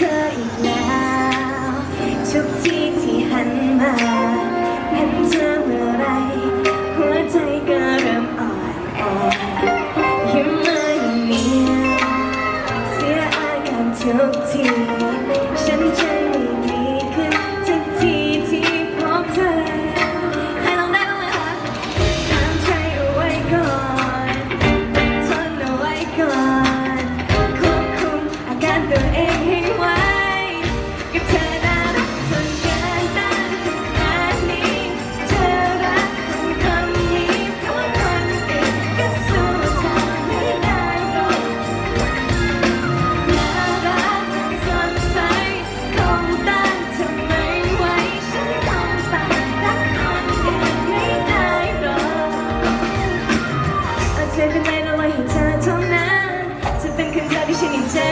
ธออีกแล้วทุกที่ที่หันมาเห็นเธอเมื่อไร หัวใจก็เริ่มอ่อนแอยิ้มมาอย่างนี้เสียอาการทุกที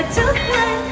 to play.